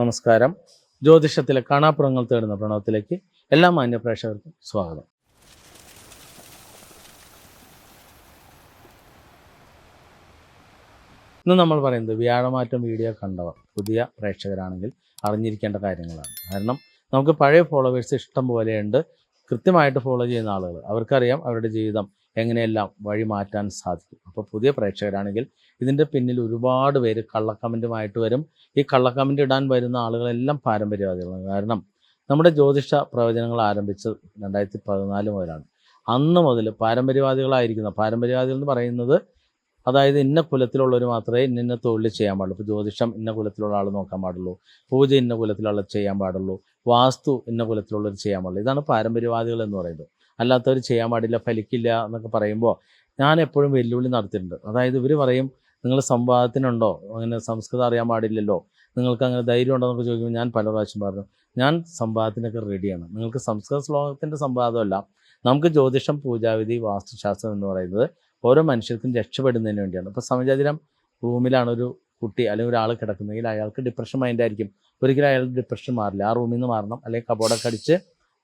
നമസ്കാരം. ജ്യോതിഷത്തിലെ കാണാപ്പുറങ്ങൾ തേടുന്ന പ്രണവത്തിലേക്ക് എല്ലാ മാന്യ പ്രേക്ഷകർക്കും സ്വാഗതം. ഇന്ന് നമ്മൾ പറയുന്നത് വ്യാഴമാറ്റം വീഡിയോ കണ്ടവർ പുതിയ പ്രേക്ഷകരാണെങ്കിൽ അറിഞ്ഞിരിക്കേണ്ട കാര്യങ്ങളാണ്. കാരണം നമുക്ക് പഴയ ഫോളോവേഴ്സ് ഇഷ്ടം പോലെയുണ്ട്. കൃത്യമായിട്ട് ഫോളോ ചെയ്യുന്ന ആളുകൾ. അവർക്കറിയാം അവരുടെ ജീവിതം എങ്ങനെയെല്ലാം വഴി മാറ്റാൻ സാധിക്കും. അപ്പോൾ പുതിയ പ്രേക്ഷകരാണെങ്കിൽ ഇതിന്റെ പിന്നിൽ ഒരുപാട് പേര് കള്ളക്കമന്റുമായിട്ട് വരും. ഈ കള്ളക്കമന്റ് ഇടാൻ വരുന്ന ആളുകളെല്ലാം പാരമ്പര്യവാദികളാണ്. കാരണം നമ്മുടെ ജ്യോതിഷ പ്രവചനങ്ങൾ ആരംഭിച്ചത് രണ്ടായിരത്തി പതിനാല് മുതലാണ്. അന്ന് മുതൽ പാരമ്പര്യവാദികളായിരിക്കുന്ന പാരമ്പര്യവാദികൾ എന്ന് പറയുന്നത് അതായത് ഇന്ന കുലത്തിലുള്ളവർ മാത്രമേ ഇന്ന തൊഴിൽ ചെയ്യാൻ പാടുള്ളൂ. ഇപ്പോൾ ജ്യോതിഷം ഇന്ന കുലത്തിലുള്ള ആൾ നോക്കാൻ പാടുള്ളൂ. പൂജ ഇന്ന കുലത്തിലുള്ള ചെയ്യാൻ പാടുള്ളൂ. വാസ്തു ഇന്ന കുലത്തിലുള്ളവർ ചെയ്യാൻ പാടുള്ളൂ. ഇതാണ് പാരമ്പര്യവാദികൾ എന്ന് പറയുന്നത്. അല്ലാത്തവർ ചെയ്യാൻ പാടില്ല ഫലിക്കില്ല എന്നൊക്കെ പറയുമ്പോൾ ഞാൻ എപ്പോഴും വെല്ലുവിളി നടത്തിയിട്ടുണ്ട്. അതായത് ഇവർ പറയും നിങ്ങൾ സംവാദത്തിനുണ്ടോ? അങ്ങനെ സംസ്കൃതം അറിയാൻ പാടില്ലല്ലോ. നിങ്ങൾക്ക് അങ്ങനെ ധൈര്യം ഉണ്ടോ? എന്നൊക്കെ ചോദിക്കുമ്പോൾ ഞാൻ പല പ്രാവശ്യം പറഞ്ഞു ഞാൻ സംവാദത്തിനൊക്കെ റെഡിയാണ്. നിങ്ങൾക്ക് സംസ്കൃത ശ്ലോകത്തിന്റെ സംവാദമല്ല. നമുക്ക് ജ്യോതിഷം പൂജാവിധി വാസ്തുശാസ്ത്രം എന്ന് പറയുന്നത് ഓരോ മനുഷ്യർക്കും രക്ഷപ്പെടുന്നതിന് വേണ്ടിയാണ്. ഇപ്പോൾ സമചാതിരം റൂമിലാണ് ഒരു കുട്ടി അല്ലെങ്കിൽ ഒരാൾ കിടക്കുന്നെങ്കിൽ അയാൾക്ക് ഡിപ്രഷൻ മൈൻഡായിരിക്കും ഒരിക്കലും അയാൾ ഡിപ്രഷൻ മാറില്ല. ആ റൂമിൽ നിന്ന് മാറണം. അല്ലെങ്കിൽ കബോർഡൊക്കെ അടിച്ച്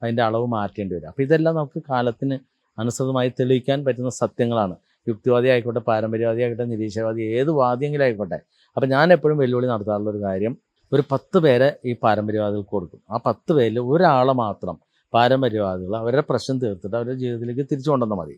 അതിന്റെ അളവ് മാറ്റേണ്ടി വരും. അപ്പോൾ ഇതെല്ലാം നമുക്ക് കാലത്തിന് അനുസൃതമായി തെളിയിക്കാൻ പറ്റുന്ന സത്യങ്ങളാണ്. യുക്തിവാദി ആയിക്കോട്ടെ പാരമ്പര്യവാദി ആയിക്കോട്ടെ നിരീശ്വരവാദി ഏത് വാദിയെങ്കിലും ആയിക്കോട്ടെ. അപ്പോൾ ഞാൻ എപ്പോഴും വെല്ലുവിളി നടത്താറുള്ള ഒരു കാര്യം ഒരു പത്ത് പേരെ ഈ പാരമ്പര്യവാദികൾക്ക് കൊടുക്കും. ആ പത്ത് പേരിൽ ഒരാളെ മാത്രം പാരമ്പര്യവാദികൾ അവരുടെ പ്രശ്നം തീർത്തിട്ട് അവരുടെ ജീവിതത്തിലേക്ക് തിരിച്ചു കൊണ്ടുവന്നാൽ മതി.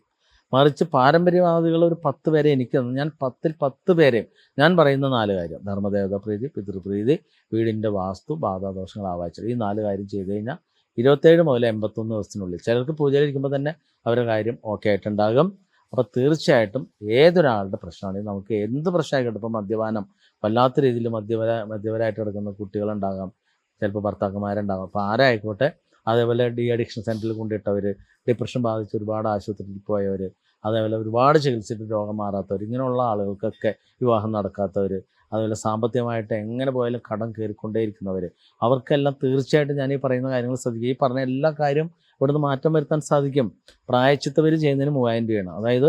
മറിച്ച് പാരമ്പര്യവാദികൾ ഒരു പത്ത് പേരെ എനിക്ക് തന്നു. ഞാൻ പത്തിൽ പത്ത് പേരെയും ഞാൻ പറയുന്ന നാല് കാര്യം. ധർമ്മദേവത പ്രീതി പിതൃപ്രീതി വീടിന്റെ വാസ്തു ബാധാദോഷങ്ങൾ ആവാച്ചത് ഈ നാല് കാര്യം ചെയ്ത് കഴിഞ്ഞാൽ ഇരുപത്തേഴ് മുതൽ എൺപത്തൊന്ന് ദിവസത്തിനുള്ളിൽ. ചിലർക്ക് പൂജയിലിരിക്കുമ്പോൾ തന്നെ അവരുടെ കാര്യം ഓക്കെ ആയിട്ടുണ്ടാകും. അപ്പോൾ തീർച്ചയായിട്ടും ഏതൊരാളുടെ പ്രശ്നമാണെങ്കിലും നമുക്ക് എന്ത് പ്രശ്നമായിക്കോട്ടെ ഇപ്പോൾ മദ്യപാനം വല്ലാത്ത രീതിയിൽ മദ്യപര മദ്യപരായിട്ട് കിടക്കുന്ന കുട്ടികളുണ്ടാകാം. ചിലപ്പോൾ ഭർത്താക്കന്മാരുണ്ടാകാം. അപ്പോൾ ആരായിക്കോട്ടെ അതേപോലെ ഡി അഡിക്ഷൻ സെന്ററിൽ കൊണ്ടിട്ടവർ ഡിപ്രഷൻ ബാധിച്ച് ഒരുപാട് ആശുപത്രിയിൽ പോയവർ അതേപോലെ ഒരുപാട് ചികിത്സിച്ചിട്ട് രോഗം മാറാത്തവർ ഇങ്ങനെയുള്ള ആളുകൾക്കൊക്കെ വിവാഹം നടക്കാത്തവർ അതുപോലെ സാമ്പത്തികമായിട്ട് എങ്ങനെ പോയാലും കടം കയറിക്കൊണ്ടേയിരിക്കുന്നവർ അവർക്കെല്ലാം തീർച്ചയായിട്ടും ഞാൻ ഈ പറയുന്ന കാര്യങ്ങൾ ശ്രദ്ധിക്കുക ഈ പറഞ്ഞ എല്ലാ കാര്യം ഇവിടുന്ന് മാറ്റം വരുത്താൻ സാധിക്കും. പ്രായച്ചിത്ത ബലി ചെയ്യുന്നതിന് മൂവായിരം രൂപയാണ്. അതായത്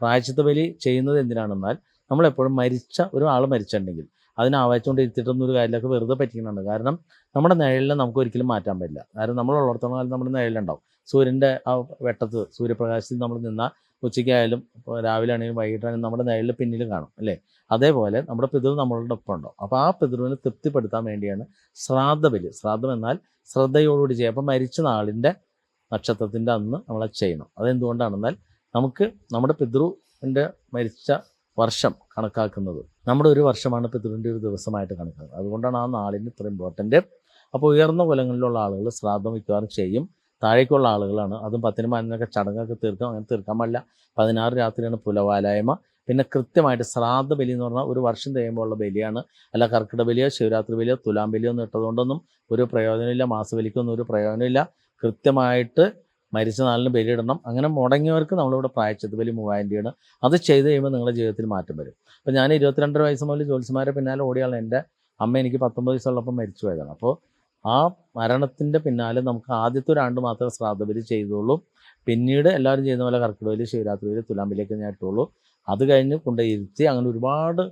പ്രായച്ചിത്ത ബലി ചെയ്യുന്നത് എന്തിനാണെന്നാൽ നമ്മളെപ്പോഴും മരിച്ച ഒരു ആൾ മരിച്ചിട്ടുണ്ടെങ്കിൽ അതിനെ ആവാച്ചുകൊണ്ട് ഒരു കാര്യമൊക്കെ വെറുതെ പറ്റിക്കുന്നുണ്ട് കാരണം നമ്മുടെ നിഴലിനെ നമുക്ക് ഒരിക്കലും മാറ്റാൻ പറ്റില്ല. കാരണം നമ്മളുള്ളിടത്തോളം കാലം നമ്മുടെ നിഴലുണ്ടാവും സൂര്യന്റെ ആ വെട്ടത്ത് സൂര്യപ്രകാശത്തിൽ നമ്മൾ നിന്നാൽ ഉച്ചയ്ക്കായാലും ഇപ്പോൾ രാവിലെ ആണെങ്കിലും വൈകിട്ടാണെങ്കിലും നമ്മുടെ നിഴലിൽ പിന്നിൽ കാണും അല്ലേ? അതേപോലെ നമ്മുടെ പിതൃ നമ്മളുടെ ഒപ്പം ഉണ്ടാവും. അപ്പോൾ ആ പിതൃവിനെ തൃപ്തിപ്പെടുത്താൻ വേണ്ടിയാണ് ശ്രാദ്ധ ബലി. ശ്രാദ്ധം എന്നാൽ ശ്രദ്ധയോടുകൂടി ചെയ്യുക അപ്പം മരിച്ച നാളിന്റെ നക്ഷത്രത്തിന്റെ അന്ന് നമ്മളത് ചെയ്യണം. അതെന്തുകൊണ്ടാണെന്നാൽ നമുക്ക് നമ്മുടെ പിതൃവിന്റെ മരിച്ച വർഷം കണക്കാക്കുന്നത്. നമ്മുടെ ഒരു വർഷമാണ് പിതൃവിന്റെ ഒരു ദിവസമായിട്ട് കണക്കാക്കുന്നത്. അതുകൊണ്ടാണ് ആ നാളിന് ഇത്ര ഇമ്പോർട്ടന്റ് അപ്പോൾ ഉയർന്ന കുലങ്ങളിലുള്ള ആളുകൾ ശ്രാദ്ധം മിക്കവാറും ചെയ്യും. താഴേക്കുള്ള ആളുകളാണ്. അതും പത്തിന് പതിനൊക്കെ ചടങ്ങൊക്കെ തീർക്കും. അങ്ങനെ തീർക്കാൻ പാടില്ല. പതിനാറ് രാത്രിയാണ് പുലവാലായ്മ. പിന്നെ കൃത്യമായിട്ട് ശ്രാദ്ധ ബലി എന്ന് പറഞ്ഞാൽ ഒരു വർഷം കഴിയുമ്പോൾ ഉള്ള ബലിയാണ്. അല്ല കർക്കിട ബലിയോ ശിവരാത്രി ബലിയോ തുലാം ബലിയോ ഒന്നും ഇട്ടതുകൊണ്ടൊന്നും ഒരു പ്രയോജനമില്ല. മാസബലിക്കൊന്നും ഒരു പ്രയോജനമില്ല. കൃത്യമായിട്ട് മരിച്ച നാളിന് ബലിയിടണം. അങ്ങനെ മുടങ്ങിയവർക്ക് നമ്മളിവിടെ പ്രായച്ചത് ബലി മൂവായിരം രൂപയാണ്. അത് ചെയ്ത് കഴിയുമ്പോൾ നിങ്ങളുടെ ജീവിതത്തിൽ മാറ്റം വരും. അപ്പോൾ ഞാൻ ഇരുപത്തിരണ്ടര വയസ്സ് മുതൽ ജോലിസ്മാരെ പിന്നാലെ ഓടിയാണ് എന്റെ അമ്മ. എനിക്ക് പത്തൊമ്പത് വയസ്സുള്ളപ്പോൾ മരിച്ചു പോയതാണ്. അപ്പോൾ ആ മരണത്തിന്റെ പിന്നാലെ നമുക്ക് ആദ്യത്തെ ഒരാണ്ട് മാത്രമേ ശ്രാദ്ധബലി ചെയ്തുള്ളൂ. പിന്നീട് എല്ലാവരും ചെയ്യുന്ന പോലെ കർക്കിടകയിൽ ശിവരാത്രി തുലാമ്പിലേക്ക് ഞാട്ടുള്ളൂ അത് കഴിഞ്ഞ് കൊണ്ട് ഇരുത്തി അങ്ങനെ ഒരുപാട്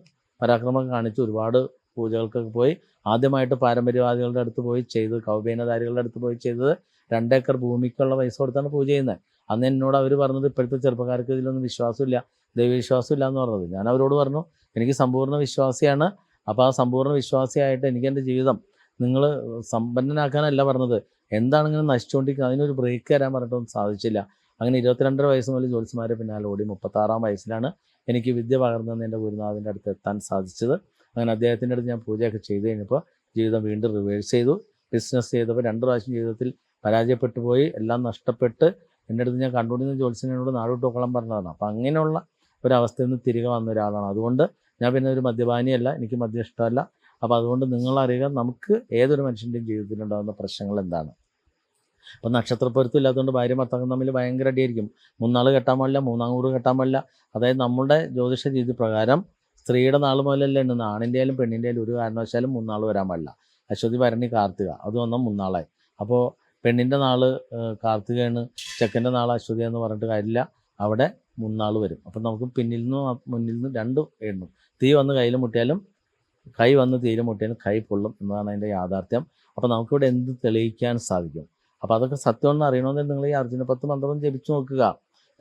പരാക്രമം കാണിച്ച് ഒരുപാട് പൂജകൾക്കൊക്കെ പോയി. ആദ്യമായിട്ട് പാരമ്പര്യവാദികളുടെ അടുത്ത് പോയി ചെയ്ത് കൗബേനധാരികളുടെ അടുത്ത് പോയി ചെയ്തത് രണ്ടേക്കർ ഭൂമിക്കുള്ള പൈസ കൊടുത്താണ് പൂജ ചെയ്യുന്നത്. അന്ന് എന്നോട് അവർ പറഞ്ഞത് ഇപ്പോഴത്തെ ചെറുപ്പക്കാർക്ക് ഇതിലൊന്നും വിശ്വാസമില്ല ദൈവവിശ്വാസം ഇല്ല എന്ന് പറഞ്ഞത്. ഞാൻ അവരോട് പറഞ്ഞു എനിക്ക് സമ്പൂർണ വിശ്വാസിയാണ്. അപ്പോൾ ആ സമ്പൂർണ വിശ്വാസിയായിട്ട് എനിക്ക് എന്റെ ജീവിതം നിങ്ങൾ സമ്പന്നനാക്കാനല്ല പറഞ്ഞത്. എന്താണ് ഇങ്ങനെ നശിച്ചുകൊണ്ടിരിക്കുന്നത് അതിനൊരു ബ്രേക്ക് തരാൻ പറഞ്ഞിട്ടൊന്നും സാധിച്ചില്ല. അങ്ങനെ ഇരുപത്തിരണ്ടര വയസ്സ് മുതൽ ജോത്സ്യമാരെ പിന്നാലെ ഓടി മുപ്പത്താറാം വയസ്സിലാണ് എനിക്ക് വിദ്യ പകർന്നെന്ന് എന്റെ ഗുരുനാഥന്റെ അടുത്ത് എത്താൻ സാധിച്ചത്. അങ്ങനെ അദ്ദേഹത്തിന്റെ അടുത്ത് ഞാൻ പൂജയൊക്കെ ചെയ്ത് കഴിഞ്ഞപ്പോൾ ജീവിതം വീണ്ടും റിവേഴ്സ് ചെയ്തു. ബിസിനസ് ചെയ്തപ്പോൾ രണ്ട് പ്രാവശ്യം ജീവിതത്തിൽ പരാജയപ്പെട്ടു പോയി. എല്ലാം നഷ്ടപ്പെട്ട് എന്റെ അടുത്ത് ഞാൻ കണ്ടുകൊണ്ടിരുന്ന ജോത്സ്യനോട് നാടോട്ട് നോക്കണം പറഞ്ഞതാണ്. അപ്പോൾ അങ്ങനെയുള്ള ഒരവസ്ഥയിൽ നിന്ന് തിരികെ വന്ന ഒരാളാണ്. അതുകൊണ്ട് ഞാൻ പിന്നെ ഒരു മദ്യപാനിയല്ല എനിക്ക് മദ്യം ഇഷ്ടമല്ല. അപ്പോൾ അതുകൊണ്ട് നിങ്ങളറിയുക നമുക്ക് ഏതൊരു മനുഷ്യന്റെയും ജീവിതത്തിലുണ്ടാകുന്ന പ്രശ്നങ്ങൾ എന്താണ്? അപ്പം നക്ഷത്രപ്പൊരുത്തം ഇല്ലാത്തതുകൊണ്ട് ഭാര്യ ഭർത്താക്കം തമ്മിൽ ഭയങ്കര അടിയായിരിക്കും. മൂന്നാൾ കെട്ടാൻ പാടില്ല മൂന്നാം കൂറ് കെട്ടാൻ പാടില്ല. അതായത് നമ്മുടെ ജ്യോതിഷ രീതി പ്രകാരം സ്ത്രീയുടെ നാൾ മുതലല്ലേ ഉണ്ട് ആണിന്റെ ആയാലും പെണ്ണിന്റെ ആയാലും ഒരു കാരണവശാലും മൂന്നാൾ വരാൻ പാടില്ല. അശ്വതി ഭരണി കാർത്തിക അത് വന്നാൽ മൂന്നാളായി. അപ്പോൾ പെണ്ണിന്റെ നാൾ കാർത്തികയാണ് ചെക്കന്റെ നാൾ അശ്വതി എന്ന് പറഞ്ഞിട്ട് കാര്യമില്ല. അവിടെ മൂന്നാൾ വരും. അപ്പം നമുക്ക് പിന്നിൽ നിന്ന് മുന്നിൽ നിന്ന് രണ്ടും എണ്ണും. തീ വന്ന് കയ്യിൽ മുട്ടിയാലും കൈ വന്ന് തീരെ മുട്ടിയാൽ കൈ പൊള്ളും എന്നതാണ് അതിന്റെ യാഥാർത്ഥ്യം. അപ്പോൾ നമുക്കിവിടെ എന്ത് തെളിയിക്കാൻ സാധിക്കും? അപ്പോൾ അതൊക്കെ സത്യമെന്ന് അറിയണമെന്ന് നിങ്ങൾ ഈ അർജുന പത്ത് മന്ത്രം ജപിച്ചു നോക്കുക.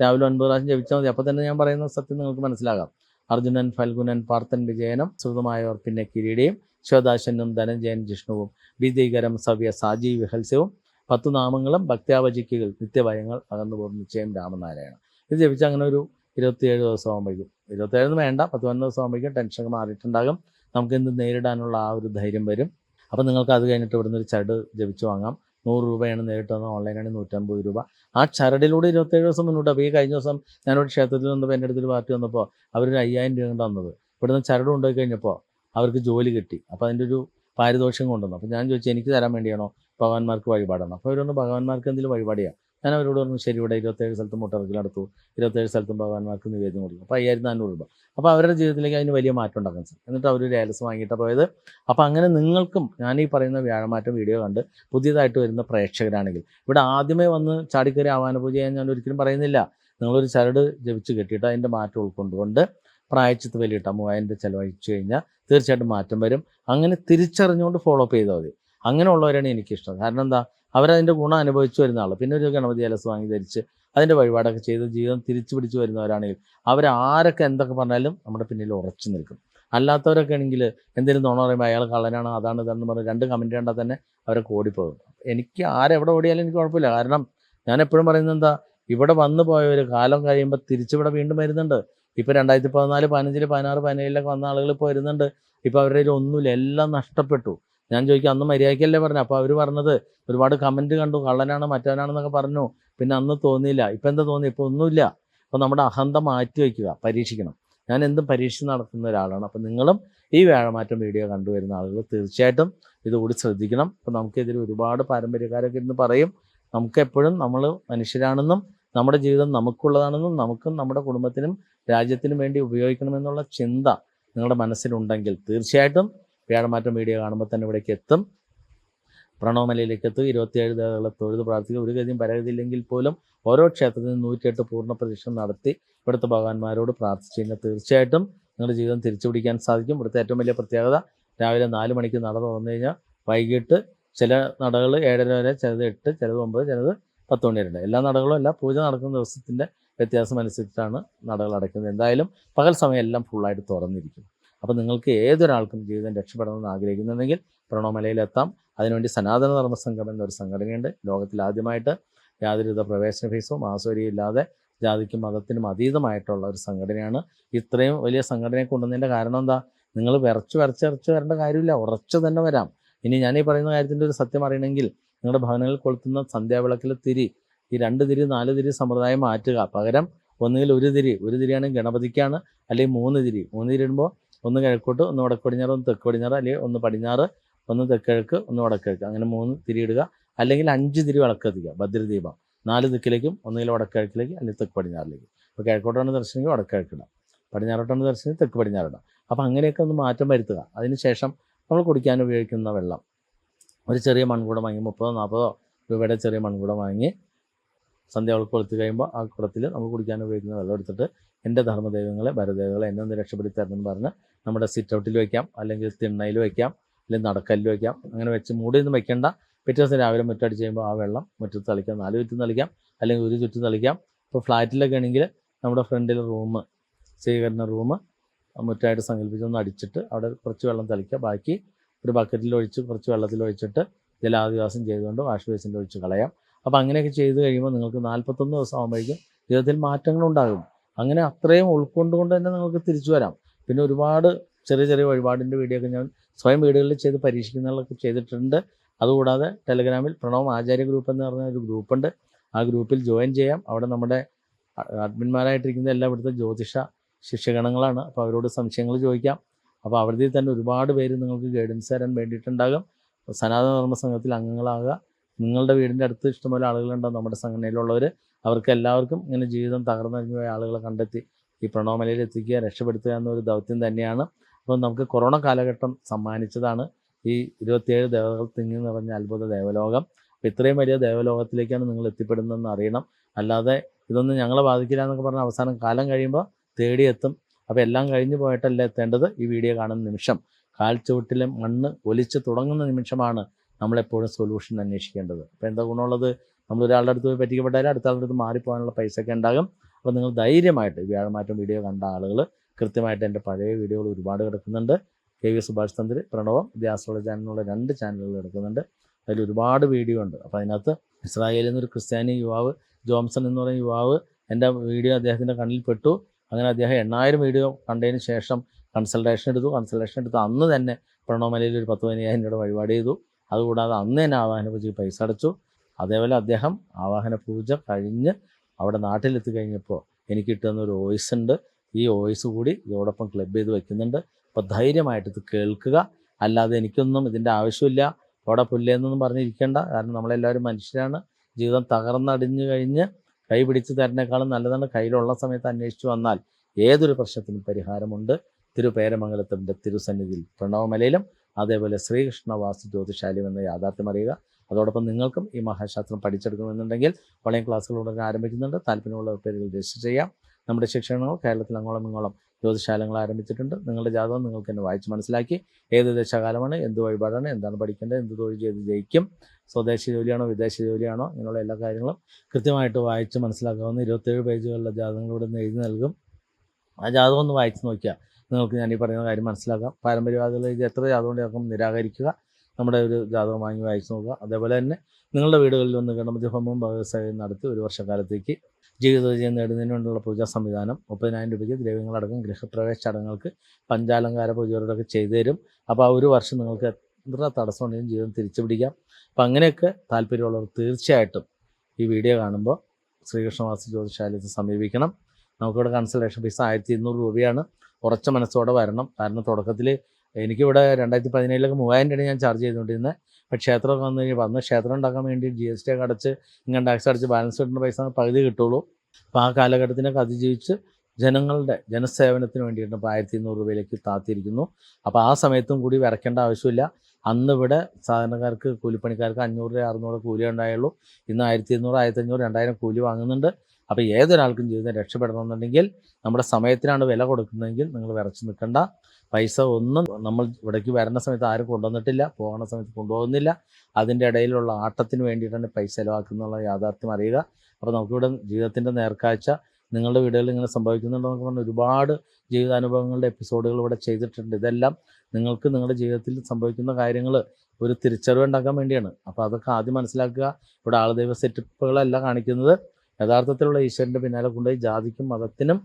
രാവിലെ ഒൻപത് പ്രാവശ്യം ജപിച്ചാൽ മതി. അപ്പോൾ തന്നെ ഞാൻ പറയുന്ന സത്യം നിങ്ങൾക്ക് മനസ്സിലാകാം. അർജുനൻ ഫൽഗുനൻ പാർത്ഥൻ വിജയനം സുഹൃതമായവർ പിന്നെ കിരീടിയും ശിവദാശനും ധനഞ്ജയൻ ജിഷ്ണുവും ഭീതികരം സവ്യ സാജി വിഹൽസ്യവും പത്തു നാമങ്ങളും ഭക്ത്യാവചിക്കുകൾ നിത്യഭയങ്ങൾ അകന്നു പോകും നിശ്ചയം രാമനാരായണ ഇത് ജപിച്ച് അങ്ങനെ ഒരു ഇരുപത്തിയേഴ് ദിവസം ആകുമ്പോഴേക്കും ഇരുപത്തേഴ് വേണ്ട. പത്ത് പതിനൊന്ന് ദിവസം ആകുമ്പോഴേക്കും ടെൻഷനൊക്കെ മാറിയിട്ടുണ്ടാകും. നമുക്ക് എന്ത് നേരിടാനുള്ള ആ ഒരു ധൈര്യം വരും. അപ്പോൾ നിങ്ങൾക്ക് അത് കഴിഞ്ഞിട്ട് ഇവിടുന്ന് ഒരു ചട് ജപിച്ച് വാങ്ങാം. നൂറ് രൂപയാണ് നേരിട്ട് വന്നത് ഓൺലൈനാണ് നൂറ്റമ്പത് രൂപ. ആ ചരടിലൂടെ ഇരുപത്തേഴ് ദിവസം മുന്നോട്ട് അപ്പോൾ ഈ കഴിഞ്ഞ ദിവസം ഞാനൊരു ക്ഷേത്രത്തിൽ വന്നപ്പോൾ എന്റെ അടുത്തൊരു പാർട്ടി വന്നപ്പോൾ അവരൊരു അയ്യായിരം രൂപ തന്നത്. ഇവിടുന്ന് ചരട് കൊണ്ടുപോയി കഴിഞ്ഞപ്പോൾ അവർക്ക് ജോലി കിട്ടി. അപ്പോൾ അതിന്റെ ഒരു പാരിതോഷം കൊണ്ടുവന്നു. അപ്പോൾ ഞാൻ ചോദിച്ചു എനിക്ക് തരാൻ വേണ്ടിയാണോ ഭഗവാന്മാർക്ക് വഴിപാടാണ് അപ്പോൾ അവരൊന്ന് ഭഗവാന്മാർക്ക് എന്തെങ്കിലും വഴിപാടിയാണ് ഞാൻ അവരോട് പറഞ്ഞു ശരി ഇവിടെ ഇരുപത്തേഴ് സ്ഥലത്തും മുട്ടറക്കിൽ നടത്തു. ഇരുപത്തേഴ് സ്ഥലത്തും ഭഗവാന്മാർക്ക് നിവേദ്യം കൊടുക്കും. അപ്പോൾ അയ്യായിരത്തി നാനൂറ് രൂപ. അപ്പോൾ അവരുടെ ജീവിതത്തിലേക്ക് അതിന് വലിയ മാറ്റം ഉണ്ടാക്കാൻ സാർ എന്നിട്ട് അവർ ലേലസ് വാങ്ങിയിട്ട് പോയത് അപ്പോൾ അങ്ങനെ നിങ്ങൾക്കും ഞാൻ ഈ പറയുന്ന വ്യാഴമാറ്റം വീഡിയോ കണ്ട് പുതിയതായിട്ട് വരുന്ന പ്രേക്ഷകരാണെങ്കിൽ ഇവിടെ ആദ്യമേ വന്ന് ചാടിക്കറി ആവാന പൂജ ചെയ്യാൻ ഞാൻ ഒരിക്കലും പറയുന്നില്ല. നിങ്ങളൊരു ചരട് ജപിച്ച് കെട്ടിയിട്ട് അതിന്റെ മാറ്റം ഉൾക്കൊണ്ടുകൊണ്ട് പ്രായച്ചിത്ത് വലിയിട്ട മൂവായിരം രൂപ ചിലവഴിച്ചു കഴിഞ്ഞാൽ തീർച്ചയായിട്ടും മാറ്റം വരും. അങ്ങനെ തിരിച്ചറിഞ്ഞുകൊണ്ട് ഫോളോ അപ്പ് ചെയ്താൽ മതി. അങ്ങനെയുള്ളവരാണ് എനിക്കിഷ്ടം. കാരണം എന്താ? അവരതിന്റെ ഗുണം അനുഭവിച്ചു വരുന്ന ആൾ പിന്നെ ഒരു ഗണപതി അലസ് വാങ്ങി ധരിച്ച് അതിന്റെ വഴിപാടൊക്കെ ചെയ്ത് ജീവിതം തിരിച്ചു പിടിച്ചു വരുന്നവരാണെങ്കിൽ അവരാരൊക്കെ എന്തൊക്കെ പറഞ്ഞാലും നമ്മുടെ പിന്നിൽ ഉറച്ചു നിൽക്കും. അല്ലാത്തവരൊക്കെ ആണെങ്കിൽ എന്തെങ്കിലും നുണ പറയുമ്പോൾ അയാൾ കള്ളനാണ് അതാണ് ഇതാണെന്ന് പറഞ്ഞ് രണ്ട് കമന്റ് കണ്ടാൽ തന്നെ അവരൊക്കെ ഓടിപ്പോകും എനിക്ക് ആരെവിടെ ഓടിയാലും എനിക്ക് കുഴപ്പമില്ല. കാരണം ഞാൻ എപ്പോഴും പറയുന്നത് എന്താ? ഇവിടെ വന്നു പോയവർ കാലം കഴിയുമ്പോൾ തിരിച്ചിവിടെ വീണ്ടും വരുന്നുണ്ട്. ഇപ്പോൾ രണ്ടായിരത്തി പതിനാല് പതിനഞ്ചിൽ പതിനാറ് പതിനേഴിലൊക്കെ വന്ന ആളുകൾ ഇപ്പോൾ വരുന്നുണ്ട്. ഇപ്പോൾ അവരുടെ ഒന്നുമില്ല. എല്ലാം നഷ്ടപ്പെട്ടു. ഞാൻ ചോദിക്കും അന്ന് മര്യാദയ്ക്കല്ലേ പറഞ്ഞു? അപ്പോൾ അവർ പറഞ്ഞത് ഒരുപാട് കമന്റ് കണ്ടു കള്ളനാണ് മറ്റവനാണെന്നൊക്കെ പറഞ്ഞു. പിന്നെ അന്ന് തോന്നിയില്ല. ഇപ്പം എന്താ തോന്നി ഇപ്പോൾ ഒന്നുമില്ല. അപ്പോൾ നമ്മുടെ അഹന്ത മാറ്റി വയ്ക്കുക പരീക്ഷിക്കണം. ഞാൻ എന്തും പരീക്ഷ നടത്തുന്ന ഒരാളാണ്. അപ്പോൾ നിങ്ങളും ഈ വ്യാഴമാറ്റം വീഡിയോ കണ്ടുവരുന്ന ആളുകൾ തീർച്ചയായിട്ടും ഇതുകൂടി ശ്രദ്ധിക്കണം. അപ്പോൾ നമുക്കെതിരെ ഒരുപാട് പാരമ്പര്യക്കാരൊക്കെ ഇരുന്ന് പറയും. നമുക്കെപ്പോഴും നമ്മൾ മനുഷ്യരാണെന്നും നമ്മുടെ ജീവിതം നമുക്കുള്ളതാണെന്നും നമുക്കും നമ്മുടെ കുടുംബത്തിനും രാജ്യത്തിനും വേണ്ടി ഉപയോഗിക്കണമെന്നുള്ള ചിന്ത നിങ്ങളുടെ മനസ്സിലുണ്ടെങ്കിൽ തീർച്ചയായിട്ടും വ്യാഴമാറ്റം വീഡിയോ കാണുമ്പോൾ തന്നെ ഇവിടേക്ക് എത്തും. പ്രണവമലയിലേക്ക് എത്തും. ഇരുപത്തിയേഴ് ദേവകളെ തൊഴുത് പ്രാർത്ഥിക്കുക ഒരു ഗതിയും പരാതിയില്ലെങ്കിൽ പോലും ഓരോ ക്ഷേത്രത്തിനും നൂറ്റിയെട്ട് പൂർണ പ്രദക്ഷിണം നടത്തി ഇവിടുത്തെ ഭഗവാന്മാരോട് പ്രാർത്ഥിച്ചു കഴിഞ്ഞാൽ തീർച്ചയായിട്ടും നിങ്ങളുടെ ജീവിതം തിരിച്ചു പിടിക്കാൻ സാധിക്കും. ഇവിടുത്തെ ഏറ്റവും വലിയ പ്രത്യേകത രാവിലെ നാല് മണിക്ക് നട തുറന്നു കഴിഞ്ഞാൽ വൈകിട്ട് ചില നടകൾ ഏഴര വരെ ചിലത് എട്ട് ചിലത് ഒമ്പത് ചിലത് പത്ത് മണി വരെ ഉണ്ട് എല്ലാ നടകളും അല്ല പൂജ നടക്കുന്ന ദിവസത്തിന്റെ വ്യത്യാസം അനുസരിച്ചിട്ടാണ് നടകൾ അടയ്ക്കുന്നത്. എന്തായാലും പകൽ സമയം എല്ലാം ഫുള്ളായിട്ട് തുറന്നിരിക്കും അപ്പോൾ നിങ്ങൾക്ക് ഏതൊരാൾക്കും ജീവിതം രക്ഷപ്പെടണമെന്ന് ആഗ്രഹിക്കുന്നുണ്ടെങ്കിൽ പ്രണോമലയിലെത്താം. അതിനുവേണ്ടി സനാതന ധർമ്മ സംഘം എന്നൊരു സംഘടനയുണ്ട്. ലോകത്തിൽ ആദ്യമായിട്ട് യാതൊരുവിധ പ്രവേശന ഫീസോ മാസവരിയും ഇല്ലാതെ ജാതിക്കും മതത്തിനും അതീതമായിട്ടുള്ള ഒരു സംഘടനയാണ്. ഇത്രയും വലിയ സംഘടനയെ കൊണ്ടുവന്നതിന്റെ കാരണം എന്താ? നിങ്ങൾ വിറച്ച് വിറച്ച് വിറച്ച് വരേണ്ട കാര്യമില്ല. ഉറച്ചു തന്നെ വരാം. ഇനി ഞാൻ ഈ പറയുന്ന കാര്യത്തിന്റെ ഒരു സത്യം അറിയണമെങ്കിൽ നിങ്ങളുടെ ഭവനങ്ങളിൽ കൊളുത്തുന്ന സന്ധ്യാവിളക്കിലെ തിരി ഈ രണ്ട് തിരി നാല് തിരി സമ്പ്രദായം മാറ്റുക. പകരം ഒന്നുകിൽ ഒരു തിരി ഒരു തിരിയാണെങ്കിൽ ഗണപതിക്കാണ്. അല്ലെങ്കിൽ മൂന്ന് തിരി മൂന്ന് തിരി ഇടുമ്പോൾ ഒന്ന് കിഴക്കോട്ട് ഒന്ന് വടക്ക് പടിഞ്ഞാറ് ഒന്ന് തെക്ക് പടിഞ്ഞാറ് അല്ലെങ്കിൽ ഒന്ന് പടിഞ്ഞാറ് ഒന്ന് തെക്കിഴക്ക് ഒന്ന് വടക്കിഴക്ക് അങ്ങനെ മൂന്ന് തിരി ഇടുക അല്ലെങ്കിൽ അഞ്ച് തിരി വിളക്ക് കത്തിക്കുക ഭദ്രദീപം. നാല് ദിക്കിലേക്കും ഒന്നുകിൽ വടക്കിഴക്കിലേക്ക് അല്ലെങ്കിൽ തെക്ക് പടിഞ്ഞാറിലേക്ക് ഇപ്പോൾ കിഴക്കോട്ടാണ് ദർശനമെങ്കിൽ വടക്കിഴക്കിടാം പടിഞ്ഞാറോട്ടാണ് ദർശനം തെക്ക് പടിഞ്ഞാറിടാം അപ്പോൾ അങ്ങനെയൊക്കെ ഒന്ന് മാറ്റം വരുത്തുക. അതിനുശേഷം നമ്മൾ കുടിക്കാൻ ഉപയോഗിക്കുന്ന വെള്ളം. ഒരു ചെറിയ മൺകുടം വാങ്ങി മുപ്പതോ നാൽപ്പതോ രൂപയുടെ ചെറിയ മൺകുടം വാങ്ങി സന്ധ്യകൾക്ക് കൊളുത്തി കഴിയുമ്പോൾ ആ കുടത്തിൽ നമ്മൾ കുടിക്കാൻ ഉപയോഗിക്കുന്ന വെള്ളം എടുത്തിട്ട് എന്റെ ധർമ്മദൈവങ്ങളെ ഭരദേവങ്ങളെ എന്നെ ഒന്ന് രക്ഷപ്പെടുത്തി തരണം എന്ന് പറഞ്ഞ് നമ്മുടെ സിറ്റ് ഔട്ടിൽ വയ്ക്കാം അല്ലെങ്കിൽ തിണ്ണയിൽ വയ്ക്കാം അല്ലെങ്കിൽ നടക്കല്ലിൽ വയ്ക്കാം അങ്ങനെ വെച്ച് മൂടി നിന്ന് വെക്കേണ്ട. പിറ്റേ ദിവസം രാവിലെ മുറ്റടിച്ച് കഴിയുമ്പോൾ ആ വെള്ളം മുറ്റത്ത് തളിക്കാം നാല് ചുറ്റും തളിക്കാം അല്ലെങ്കിൽ ഒരു ചുറ്റും തളിക്കാം. ഇപ്പോൾ ഫ്ലാറ്റിലൊക്കെ ആണെങ്കിൽ നമ്മുടെ ഫ്രണ്ടിൽ റൂം സ്വീകരണ റൂം മുറ്റായിട്ട് സങ്കല്പിച്ചൊന്ന് അടിച്ചിട്ട് അവിടെ കുറച്ച് വെള്ളം തളിക്കുക ബാക്കി ഒരു ബക്കറ്റിൽ ഒഴിച്ച് കുറച്ച് വെള്ളത്തിൽ ഒഴിച്ചിട്ട് ജലാധിവാസം ചെയ്തുകൊണ്ട് വാഷ് ബേസിന്റെ ഒഴിച്ച് കളയാം. അപ്പോൾ അങ്ങനെയൊക്കെ ചെയ്ത് കഴിയുമ്പോൾ നിങ്ങൾക്ക് നാൽപ്പത്തൊന്ന് ദിവസം ആകുമ്പോഴേക്കും ജീവിതത്തിൽ മാറ്റങ്ങളുണ്ടാകും. അങ്ങനെ അത്രയും ഉൾക്കൊണ്ടുകൊണ്ട് തന്നെ നിങ്ങൾക്ക് തിരിച്ചു വരാം. പിന്നെ ഒരുപാട് ചെറിയ ചെറിയ വഴിപാടിന്റെ വീഡിയോ ഒക്കെ ഞാൻ സ്വയം വീടുകളിൽ ചെയ്ത് പരീക്ഷിക്കുന്നതൊക്കെ ചെയ്തിട്ടുണ്ട്. അതുകൂടാതെ ടെലഗ്രാമിൽ പ്രണവ് ആചാര്യ ഗ്രൂപ്പ് എന്ന് പറഞ്ഞ ഒരു ഗ്രൂപ്പുണ്ട് ആ ഗ്രൂപ്പിൽ ജോയിൻ ചെയ്യാം. അവിടെ നമ്മുടെ അഡ്മിന്മാരായിട്ടിരിക്കുന്ന എല്ലാ ഇവിടുത്തെ ജ്യോതിഷ ശിക്ഷഗണങ്ങളാണ് അപ്പോൾ അവരോട് സംശയങ്ങൾ ചോദിക്കാം. അപ്പോൾ അവരുടെ തന്നെ ഒരുപാട് പേര് നിങ്ങൾക്ക് ഗൈഡൻസ് തരാൻ വേണ്ടിയിട്ടുണ്ടാകും. സനാതന ധർമ്മ സംഘത്തിൽ അംഗങ്ങളാകുക. നിങ്ങളുടെ വീടിന്റെ അടുത്ത് ഇഷ്ടംപോലെ ആളുകളുണ്ടാവും നമ്മുടെ സംഘടനയിലുള്ളവർ അവർക്ക് എല്ലാവർക്കും ഇങ്ങനെ ജീവിതം തകർന്നു പോയ ആളുകളെ കണ്ടെത്തി ഈ പ്രണോമലയിൽ എത്തിക്കുക രക്ഷപ്പെടുത്തുക എന്നൊരു ദൗത്യം തന്നെയാണ്. അപ്പം നമുക്ക് കൊറോണ കാലഘട്ടം സമ്മാനിച്ചതാണ് ഈ ഇരുപത്തിയേഴ് ദേവതകൾ തിങ്ങി നിറഞ്ഞ അത്ഭുത ദേവലോകം. അപ്പോൾ ഇത്രയും വലിയ ദേവലോകത്തിലേക്കാണ് നിങ്ങൾ എത്തിപ്പെടുന്നതെന്ന് അറിയണം. അല്ലാതെ ഇതൊന്നും ഞങ്ങളെ ബാധിക്കില്ല എന്നൊക്കെ പറഞ്ഞ അവസാനം കാലം കഴിയുമ്പോൾ തേടിയെത്തും. അപ്പോൾ എല്ലാം കഴിഞ്ഞു പോയിട്ടല്ല എത്തേണ്ടത്? ഈ വീഡിയോ കാണുന്ന നിമിഷം. കാൽച്ചുവട്ടിലെ മണ്ണ് ഒലിച്ച് തുടങ്ങുന്ന നിമിഷമാണ് നമ്മളെപ്പോഴും സൊല്യൂഷൻ അന്വേഷിക്കേണ്ടത്. അപ്പോൾ എന്താ ഗുണമുള്ളത്? നമ്മൾ ഒരാളുടെ അടുത്ത് പോയി പറ്റിക്കപ്പെട്ടാലും അടുത്ത ആളുടെ അടുത്ത് മാറിപ്പോകാനുള്ള പൈസ ഒക്കെ ഉണ്ടാകും. അപ്പോൾ നിങ്ങൾ ധൈര്യമായിട്ട് വ്യാഴമാറ്റം വീഡിയോ കണ്ട ആളുകൾ കൃത്യമായിട്ട് എന്റെ പഴയ വീഡിയോകൾ ഒരുപാട് കിടക്കുന്നുണ്ട്. കെ വി സുഭാഷ് തന്ത്രി പ്രണവം ദി ആസ്ട്രോളജി ചാനലിനുള്ള രണ്ട് ചാനലുകൾ കിടക്കുന്നുണ്ട്. അതിൽ ഒരുപാട് വീഡിയോ ഉണ്ട്. അപ്പോൾ അതിനകത്ത് ഇസ്രായേലിൽ നിന്നൊരു ക്രിസ്ത്യാനി യുവാവ് ജോംസൺ എന്ന് പറയുന്ന യുവാവ് എന്റെ വീഡിയോ അദ്ദേഹത്തിന്റെ കണ്ണിൽ പെട്ടു. അങ്ങനെ അദ്ദേഹം എണ്ണായിരം വീഡിയോ കണ്ടതിന് ശേഷം കൺസൾട്ടേഷൻ എടുത്തു. കൺസൾട്ടേഷൻ എടുത്ത് അന്ന് തന്നെ പ്രണവമലയിൽ ഒരു പത്ത് പതിനയ്യായിരം രൂപ വഴിപാട് ചെയ്തു. അതുകൂടാതെ അന്ന് തന്നെ ആവാഹന പൂജയ്ക്ക് പൈസ അടച്ചു. അതേപോലെ അദ്ദേഹം ആവാഹന പൂജ കഴിഞ്ഞ് അവിടെ നാട്ടിലെത്തി കഴിഞ്ഞപ്പോൾ എനിക്ക് കിട്ടുന്ന ഒരു വോയിസ് ഉണ്ട്. ഈ വോയിസ് കൂടി ഇതോടൊപ്പം ക്ലബ് ചെയ്ത് വെക്കുന്നുണ്ട്. അപ്പോൾ ധൈര്യമായിട്ട് ഇത് കേൾക്കുക. അല്ലാതെ എനിക്കൊന്നും ഇതിന്റെ ആവശ്യമില്ല. അവിടെ പുല്ലേന്നൊന്നും പറഞ്ഞിരിക്കേണ്ട. കാരണം നമ്മളെല്ലാവരും മനുഷ്യരാണ്. ജീവിതം തകർന്നടിഞ്ഞു കഴിഞ്ഞ് കൈ പിടിച്ച് തരുന്നേക്കാളും നല്ലതാണ്. കയ്യിലുള്ള സമയത്ത് അന്വേഷിച്ചു വന്നാൽ ഏതൊരു പ്രശ്നത്തിനും പരിഹാരമുണ്ട്. തിരുപേരമംഗലത്തിന്റെ തിരുസന്നിധിയിൽ പ്രണവമലയിലും അതേപോലെ ശ്രീകൃഷ്ണ ജ്യോതിശാലിയും ജ്യോതിശാലയം എന്ന യാഥാർത്ഥ്യം അറിയുക. അതോടൊപ്പം നിങ്ങൾക്കും ഈ മഹാശാസ്ത്രം പഠിച്ചെടുക്കണമെന്നുണ്ടെങ്കിൽ ഓൺലൈൻ ക്ലാസ്സുകൾ ഉടനെ ആരംഭിക്കുന്നുണ്ട്. താല്പര്യമുള്ള പേരുകൾ രജിസ്റ്റർ ചെയ്യാം. നമ്മുടെ ശിക്ഷണങ്ങൾ കേരളത്തിൽ അങ്ങോളം ഇങ്ങോളം ജ്യോതിശാലങ്ങൾ ആരംഭിച്ചിട്ടുണ്ട്. നിങ്ങളുടെ ജാതകം നിങ്ങൾക്ക് തന്നെ വായിച്ച് മനസ്സിലാക്കി ഏത് ദശകാലമാണ് എന്ത് വഴിപാടാണ് എന്താണ് പഠിക്കേണ്ടത് എന്ത് തൊഴിൽ ചെയ്ത് ജയിക്കും സ്വദേശി ജോലിയാണോ വിദേശ ജോലിയാണോ ഇങ്ങനെയുള്ള എല്ലാ കാര്യങ്ങളും കൃത്യമായിട്ട് വായിച്ച് മനസ്സിലാക്കാവുന്ന ഇരുപത്തേഴ് പേജുകളിലെ ജാതകങ്ങൾ ഇവിടെ നിന്ന് എഴുതി നൽകും. ആ ജാതകം ഒന്ന് വായിച്ച് നോക്കിയാൽ നിങ്ങൾക്ക് ഞാൻ ഈ പറയുന്ന കാര്യം മനസ്സിലാക്കാം. പാരമ്പര്യവാദികൾ എത്ര ജാതകം ഉണ്ടാക്കും നിരാകരിക്കുക? നമ്മുടെ ഒരു ജാതകം വാങ്ങി വായിച്ചു നോക്കുക. അതേപോലെ തന്നെ നിങ്ങളുടെ വീടുകളിൽ ഒന്ന് ഗണപതി ഹോമവും ഭഗവത്സവയും നടത്തി ഒരു വർഷക്കാലത്തേക്ക് ജീവിത വിജയം നേടുന്നതിന് വേണ്ടിയുള്ള പൂജാ സംവിധാനം മുപ്പതിനായിരം രൂപയ്ക്ക് ദ്രവ്യങ്ങളടക്കം ഗൃഹപ്രവേശ ചടങ്ങുകൾക്ക് പഞ്ചാലങ്കാര പൂജകളൊക്കെ ചെയ്തു തരും. അപ്പോൾ ആ ഒരു വർഷം നിങ്ങൾക്ക് എത്ര തടസ്സം ഉണ്ടെങ്കിലും ജീവിതം തിരിച്ചു പിടിക്കാം. അപ്പം അങ്ങനെയൊക്കെ താല്പര്യമുള്ളവർ തീർച്ചയായിട്ടും ഈ വീഡിയോ കാണുമ്പോൾ ശ്രീകൃഷ്ണവാസി ജ്യോതിശാലയത്തെ സമീപിക്കണം. നമുക്കിവിടെ കൺസൾട്ടേഷൻ ഫീസ് ആയിരത്തി ഇരുന്നൂറ് രൂപയാണ്. ഉറച്ച മനസ്സോടെ വരണം. കാരണം തുടക്കത്തിൽ എനിക്കിവിടെ രണ്ടായിരത്തി പതിനേഴിലൊക്കെ മൂവായിരം രൂപ ഞാൻ ചാർജ് ചെയ്തുകൊണ്ടിരുന്നത് അപ്പോൾ ക്ഷേത്രമൊക്കെ വന്നു കഴിഞ്ഞപ്പോൾ അന്ന് ക്ഷേത്രം ഉണ്ടാക്കാൻ വേണ്ടി ജി എസ് ടി ഒക്കെ അടച്ച് ഇങ്ങനെ ടാക്സ് അടച്ച് ബാലൻസ് കിട്ടുന്ന പൈസ പകുതി കിട്ടുള്ളൂ. അപ്പോൾ ആ കാലഘട്ടത്തിനൊക്കെ അതിജീവിച്ച് ജനങ്ങളുടെ ജനസേവനത്തിന് വേണ്ടിയിട്ട് ഇപ്പോൾ ആയിരത്തി ഇരുന്നൂറ് രൂപയിലേക്ക് താത്തിയിരിക്കുന്നു. അപ്പോൾ ആ സമയത്തും കൂടി വരയ്ക്കേണ്ട ആവശ്യമില്ല. അന്ന് ഇവിടെ സാധാരണക്കാർക്ക് കൂലിപ്പണിക്കാർക്ക് അഞ്ഞൂറ് അറുന്നൂറ് കൂലി ഉണ്ടായുള്ളൂ. ഇന്ന് ആയിരത്തി ഇരുന്നൂറ് ആയിരത്തി അഞ്ഞൂറ് രണ്ടായിരം കൂലി വാങ്ങുന്നുണ്ട്. അപ്പോൾ ഏതൊരാൾക്കും ജീവിതം രക്ഷപ്പെടണമെന്നുണ്ടെങ്കിൽ നമ്മുടെ സമയത്തിനാണ് വില കൊടുക്കുന്നതെങ്കിൽ നിങ്ങൾ വിറച്ച് നിൽക്കേണ്ട. പൈസ ഒന്നും നമ്മൾ ഇവിടേക്ക് വരുന്ന സമയത്ത് ആരും കൊണ്ടുവന്നിട്ടില്ല പോകുന്ന സമയത്ത് കൊണ്ടുപോകുന്നില്ല. അതിന്റെ ഇടയിലുള്ള ആട്ടത്തിന് വേണ്ടിയിട്ടാണ് പൈസ ചിലവാക്കുന്നുള്ള യാഥാർത്ഥ്യം അറിയുക. അപ്പോൾ നമുക്കിവിടെ ജീവിതത്തിന്റെ നേർക്കാഴ്ച നിങ്ങളുടെ വീടുകളിൽ ഇങ്ങനെ സംഭവിക്കുന്നുണ്ടോ എന്നൊക്കെ പറഞ്ഞാൽ ഒരുപാട് ജീവിതാനുഭവങ്ങളുടെ എപ്പിസോഡുകൾ ഇവിടെ ചെയ്തിട്ടുണ്ട്. ഇതെല്ലാം നിങ്ങൾക്ക് നിങ്ങളുടെ ജീവിതത്തിൽ സംഭവിക്കുന്ന കാര്യങ്ങൾ ഒരു തിരിച്ചറിവ് ഉണ്ടാക്കാൻ വേണ്ടിയാണ്. അപ്പോൾ അതൊക്കെ ആദ്യം മനസ്സിലാക്കുക. ഇവിടെ ആളുദൈവ സെറ്റപ്പുകളല്ല കാണിക്കുന്നത്. യഥാർത്ഥത്തിലുള്ള ഈശ്വരന്റെ പിന്നാലെ കൊണ്ടുപോയി ജാതിക്കും മതത്തിനും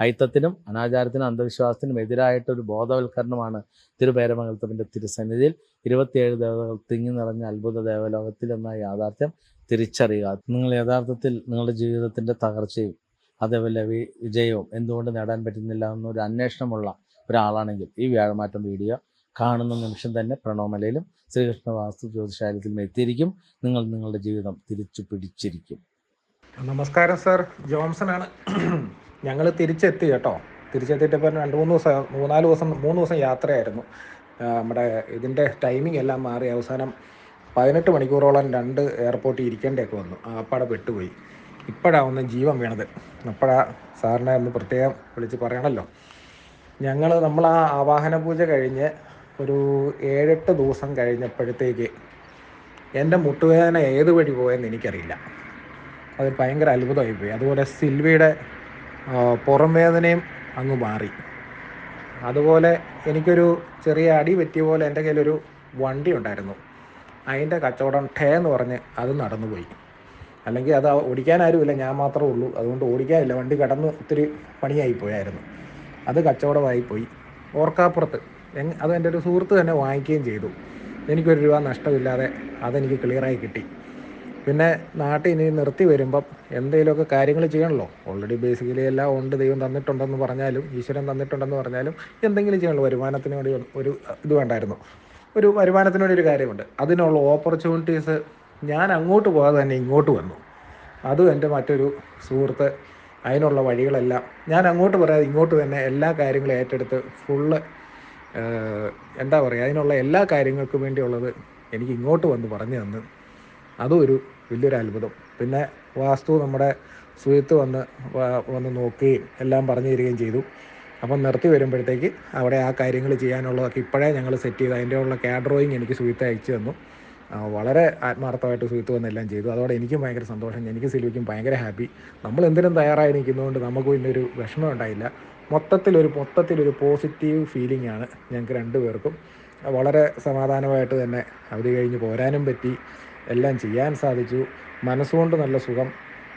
ഐത്തത്തിനും അനാചാരത്തിനും അന്ധവിശ്വാസത്തിനും എതിരായിട്ടൊരു ബോധവൽക്കരണമാണ് തിരുപേരമംഗലത്തപ്പന്റെ തിരുസന്നിധിയിൽ ഇരുപത്തിയേഴ് ദേവതകൾ തിങ്ങി നിറഞ്ഞ അത്ഭുത ദേവലോകത്തിൽ എന്ന യാഥാർത്ഥ്യം തിരിച്ചറിയുക. നിങ്ങൾ യഥാർത്ഥത്തിൽ നിങ്ങളുടെ ജീവിതത്തിന്റെ തകർച്ചയും അതേപോലെ വിജയവും എന്തുകൊണ്ട് നേടാൻ പറ്റുന്നില്ല എന്നൊരു അന്വേഷണമുള്ള ഒരാളാണെങ്കിൽ ഈ വ്യാഴമാറ്റം വീഡിയോ കാണുന്ന നിമിഷം തന്നെ പ്രണോമലയിലും ശ്രീകൃഷ്ണ വാസ്തു ജ്യോതിശാലയത്തിലും എത്തിയിരിക്കും. നിങ്ങൾ നിങ്ങളുടെ ജീവിതം തിരിച്ചു പിടിച്ചിരിക്കും നമസ്കാരം സർ. ജോൺസൺ ആണ് ഞങ്ങൾ തിരിച്ചെത്തി കേട്ടോ. തിരിച്ചെത്തിയിട്ടിപ്പോൾ രണ്ട് മൂന്ന് ദിവസം മൂന്നാൽ ദിവസം മൂന്ന് ദിവസം യാത്രയായിരുന്നു. നമ്മുടെ ഇതിന്റെ ടൈമിംഗ് എല്ലാം മാറി. അവസാനം പതിനെട്ട് മണിക്കൂറോളം രണ്ട് എയർപോർട്ടിൽ ഇരിക്കേണ്ടതൊക്കെ വന്നു. അപ്പാടെ പെട്ടുപോയി. ഇപ്പോഴാണ് ഒന്ന് ജീവൻ വീണത്. അപ്പോഴാ സാറിനെ ഒന്ന് പ്രത്യേകം വിളിച്ച് പറയണമല്ലോ ഞങ്ങൾ നമ്മൾ ആ ആവാഹന പൂജ കഴിഞ്ഞ് ഒരു ഏഴെട്ട് ദിവസം കഴിഞ്ഞപ്പോഴത്തേക്ക് എന്റെ മുട്ടുവേദന ഏത് വഴി പോയെന്ന് എനിക്കറിയില്ല. അത് ഭയങ്കര അത്ഭുതമായി പോയി അതുപോലെ സിൽവിയുടെ പുറം വേദനയും അങ്ങ് മാറി. അതുപോലെ എനിക്കൊരു ചെറിയ അടി പറ്റിയ പോലെ എന്റെ കയ്യിലൊരു വണ്ടി ഉണ്ടായിരുന്നു. അതിന്റെ കച്ചവടം ഠേ എന്ന് പറഞ്ഞ് അത് നടന്നുപോയി. അല്ലെങ്കിൽ അത് ഓടിക്കാനാരുമില്ല ഞാൻ മാത്രമേ ഉള്ളൂ. അതുകൊണ്ട് ഓടിക്കാനില്ല വണ്ടി കടന്ന് ഒത്തിരി പണിയായി പോയായിരുന്നു. അത് കച്ചവടമായി പോയി. ഓർക്കാപ്പുറത്ത് അത് എന്റെ ഒരു സുഹൃത്ത് തന്നെ വാങ്ങിക്കുകയും ചെയ്തു. എനിക്കൊരു രൂപ നഷ്ടമില്ലാതെ അതെനിക്ക് ക്ലിയറായി കിട്ടി. പിന്നെ നാട്ടിൽ ഇനി നിർത്തി വരുമ്പം എന്തെങ്കിലുമൊക്കെ കാര്യങ്ങൾ ചെയ്യണമല്ലോ ഓൾറെഡി ബേസിക്കലി എല്ലാം ഉണ്ട് ദൈവം തന്നിട്ടുണ്ടെന്ന് പറഞ്ഞാലും ഈശ്വരൻ തന്നിട്ടുണ്ടെന്ന് പറഞ്ഞാലും എന്തെങ്കിലും ചെയ്യണമല്ലോ വരുമാനത്തിന് വേണ്ടി ഒരു ഇത് വേണ്ടായിരുന്നു. ഒരു വരുമാനത്തിന് വേണ്ടി ഒരു കാര്യമുണ്ട്. അതിനുള്ള ഓപ്പർച്യൂണിറ്റീസ് ഞാൻ അങ്ങോട്ട് പോകാതെ തന്നെ ഇങ്ങോട്ട് വന്നു. അതും എന്റെ മറ്റൊരു സുഹൃത്ത് അതിനുള്ള വഴികളെല്ലാം ഞാൻ അങ്ങോട്ട് പറയാതെ ഇങ്ങോട്ട് തന്നെ എല്ലാ കാര്യങ്ങളും ഏറ്റെടുത്ത് ഫുള്ള് എന്താ പറയുക അതിനുള്ള എല്ലാ കാര്യങ്ങൾക്കും വേണ്ടിയുള്ളത് എനിക്ക് ഇങ്ങോട്ട് വന്ന് പറഞ്ഞു തന്ന്. അതും ഒരു വലിയൊരു അത്ഭുതം. പിന്നെ വാസ്തു നമ്മുടെ സുഹൃത്ത് വന്ന് വന്ന് നോക്കുകയും എല്ലാം പറഞ്ഞു തരികയും ചെയ്തു. അപ്പം നിർത്തി വരുമ്പോഴത്തേക്ക് അവിടെ ആ കാര്യങ്ങൾ ചെയ്യാനുള്ളതൊക്കെ ഇപ്പോഴേ ഞങ്ങൾ സെറ്റ് ചെയ്ത് അതിന്റെ ഉള്ള ക്യാ ഡ്രോയിങ് എനിക്ക് സുഹൃത്ത് അയച്ചു തന്നു. വളരെ ആത്മാർത്ഥമായിട്ട് സുഹൃത്ത് വന്നെല്ലാം ചെയ്തു. അതോടെ എനിക്കും ഭയങ്കര സന്തോഷം. എനിക്ക് സിൽവിക്കും ഭയങ്കര ഹാപ്പി നമ്മൾ എന്തിനും തയ്യാറായി നിൽക്കുന്നതുകൊണ്ട് നമുക്ക് ഇന്നൊരു വിഷമം ഉണ്ടായില്ല. മൊത്തത്തിലൊരു മൊത്തത്തിലൊരു പോസിറ്റീവ് ഫീലിംഗ് ആണ് ഞങ്ങൾക്ക് രണ്ടുപേർക്കും. വളരെ സമാധാനമായിട്ട് തന്നെ അവധി കഴിഞ്ഞ് പോരാനും പറ്റി. എല്ലാം ചെയ്യാൻ സാധിച്ചു. മനസ്സുകൊണ്ട് നല്ല സുഖം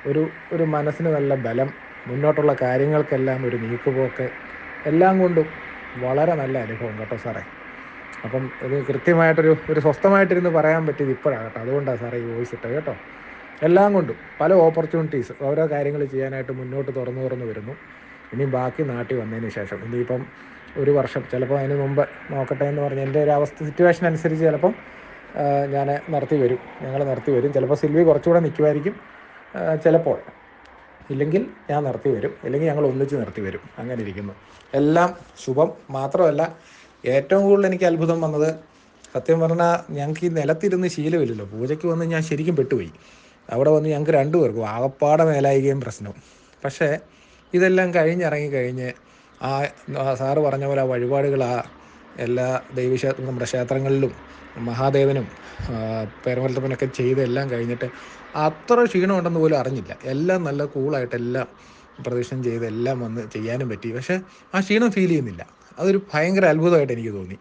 ഒരു ഒരു മനസ്സിന് നല്ല ബലം മുന്നോട്ടുള്ള കാര്യങ്ങൾക്കെല്ലാം ഒരു നീക്കുപോക്ക് എല്ലാം കൊണ്ടും വളരെ നല്ല അനുഭവം കേട്ടോ സാറേ. അപ്പം ഇത് കൃത്യമായിട്ടൊരു ഒരു സ്വസ്ഥമായിട്ടിരുന്ന് പറയാൻ പറ്റിയത് ഇപ്പോഴാണ് കേട്ടോ. അതുകൊണ്ടാണ് സാറേ ഈ വോയിസ് ഇട്ടത് കേട്ടോ. എല്ലാം കൊണ്ടും പല ഓപ്പർച്യൂണിറ്റീസ് ഓരോ കാര്യങ്ങൾ ചെയ്യാനായിട്ട് മുന്നോട്ട് തുറന്നു തുറന്നു വരുന്നു. ഇനി ബാക്കി നാട്ടിൽ വന്നതിന് ശേഷം. ഇനിയിപ്പം ഒരു വർഷം ചിലപ്പോൾ അതിന് മുമ്പ് നോക്കട്ടെ എന്ന് പറഞ്ഞ് എന്റെ ഒരു അവസ്ഥ സിറ്റുവേഷൻ അനുസരിച്ച് ചിലപ്പം ഞാൻ നിർത്തി വരും. ഞങ്ങൾ നിർത്തി വരും. ചിലപ്പോൾ സിൽവി കുറച്ചുകൂടെ നിൽക്കുമായിരിക്കും ചിലപ്പോൾ. ഇല്ലെങ്കിൽ ഞാൻ നിർത്തി വരും. ഇല്ലെങ്കിൽ ഞങ്ങൾ ഒന്നിച്ച് നിർത്തി വരും. അങ്ങനെ ഇരിക്കുന്നു. എല്ലാം ശുഭം. മാത്രമല്ല ഏറ്റവും കൂടുതൽ എനിക്ക് അത്ഭുതം വന്നത് സത്യം പറഞ്ഞാൽ ഞങ്ങൾക്ക് ഈ നിലത്തിരുന്ന് ശീലമില്ലല്ലോ. പൂജയ്ക്ക് വന്ന് ഞാൻ ശരിക്കും പെട്ടുപോയി. അവിടെ വന്ന് ഞങ്ങൾക്ക് രണ്ടുപേർക്കും ആകപ്പാടെ മേലായികയും പ്രശ്നവും പക്ഷേ ഇതെല്ലാം കഴിഞ്ഞിറങ്ങി കഴിഞ്ഞ് ആ സാറ് പറഞ്ഞ പോലെ ആ വഴിപാടുകൾ ആ എല്ലാ ദൈവക്ഷേത്ര നമ്മുടെ ക്ഷേത്രങ്ങളിലും മഹാദേവനും പേരമലത്തപ്പനൊക്കെ ചെയ്ത് എല്ലാം കഴിഞ്ഞിട്ട് അത്ര ക്ഷീണമുണ്ടെന്ന് പോലും അറിഞ്ഞില്ല. എല്ലാം നല്ല കൂളായിട്ട് എല്ലാം പ്രദക്ഷിണം ചെയ്ത് എല്ലാം വന്ന് ചെയ്യാനും പറ്റി. പക്ഷേ ആ ക്ഷീണം ഫീൽ ചെയ്യുന്നില്ല. അതൊരു ഭയങ്കര അത്ഭുതമായിട്ട് എനിക്ക് തോന്നി.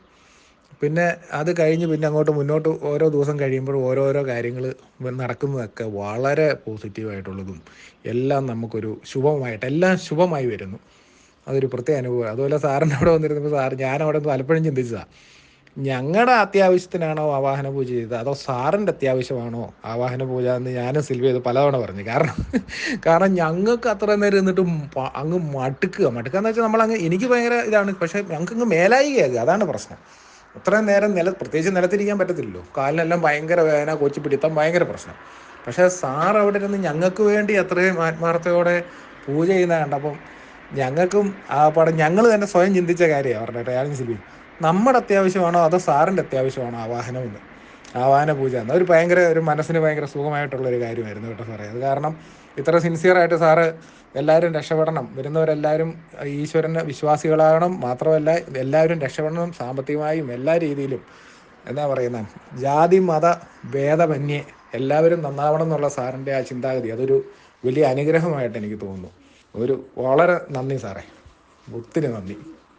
പിന്നെ അത് കഴിഞ്ഞ് പിന്നെ അങ്ങോട്ട് മുന്നോട്ട് ഓരോ ദിവസം കഴിയുമ്പോൾ ഓരോരോ കാര്യങ്ങൾ നടക്കുന്നതൊക്കെ വളരെ പോസിറ്റീവായിട്ടുള്ളതും എല്ലാം നമുക്കൊരു ശുഭമായിട്ട് എല്ലാം ശുഭമായി വരുന്നു. അതൊരു പ്രത്യേക അനുഭവം അതുപോലെ സാറിന്റെ അവിടെ വന്നിരുന്നപ്പോൾ സാർ ഞാൻ അവിടെ പലപ്പോഴും ചിന്തിച്ചതാണ് ഞങ്ങളുടെ അത്യാവശ്യത്തിനാണോ ആവാഹന പൂജ ചെയ്തത്? അതോ സാറിന്റെ അത്യാവശ്യമാണോ ആവാഹന പൂജ എന്ന് ഞാനും സിൽവി ചെയ്ത് പലതവണ പറഞ്ഞു. കാരണം കാരണം ഞങ്ങൾക്ക് അത്ര നേരം എന്നിട്ട് അങ്ങ് മടുക്കുക. മടുക്കുക എന്ന് വെച്ചാൽ നമ്മൾ അങ്ങ് എനിക്ക് ഭയങ്കര ഇതാണ്. പക്ഷേ ഞങ്ങൾക്ക് അങ്ങ് മേലായികയാകുക. അതാണ് പ്രശ്നം. അത്രയും നേരം നില പ്രത്യേകിച്ച് നിലത്തിരിക്കാൻ പറ്റത്തില്ലല്ലോ. കാലിനെല്ലാം ഭയങ്കര വേദന കൊച്ചു പിടിത്തം ഭയങ്കര പ്രശ്നം. പക്ഷേ സാർ അവിടെ ഇരുന്ന് ഞങ്ങൾക്ക് വേണ്ടി അത്രയും ആത്മാർത്ഥയോടെ പൂജ ചെയ്യുന്ന കണ്ടപ്പം ഞങ്ങൾക്കും ആ പടം ഞങ്ങൾ തന്നെ സ്വയം ചിന്തിച്ച കാര്യമാണ് പറഞ്ഞിട്ട് ഞാൻ സിൽവി. നമ്മുടെ അത്യാവശ്യമാണോ അതോ സാറിന്റെ അത്യാവശ്യമാണോ ആവാഹനം എന്ന് ആവാഹന പൂജ എന്ന്? ഒരു ഭയങ്കര ഒരു മനസ്സിന് ഭയങ്കര സുഖമായിട്ടുള്ള ഒരു കാര്യമായിരുന്നു കേട്ടോ സാറേ. അത് കാരണം ഇത്ര സിൻസിയറായിട്ട് സാറ് എല്ലാവരും രക്ഷപ്പെടണം. വരുന്നവരെല്ലാവരും ഈശ്വരന് വിശ്വാസികളാകണം. മാത്രമല്ല എല്ലാവരും രക്ഷപ്പെടണം സാമ്പത്തികമായും എല്ലാ രീതിയിലും. എന്താ പറയുന്നത് ജാതി മത ഭേദമന്യേ എല്ലാവരും നന്നാവണം എന്നുള്ള സാറിന്റെ ആ ചിന്താഗതി അതൊരു വലിയ അനുഗ്രഹമായിട്ട് എനിക്ക് തോന്നുന്നു. ഒരു വളരെ നന്ദി സാറേ. ഒത്തിരി നന്ദി.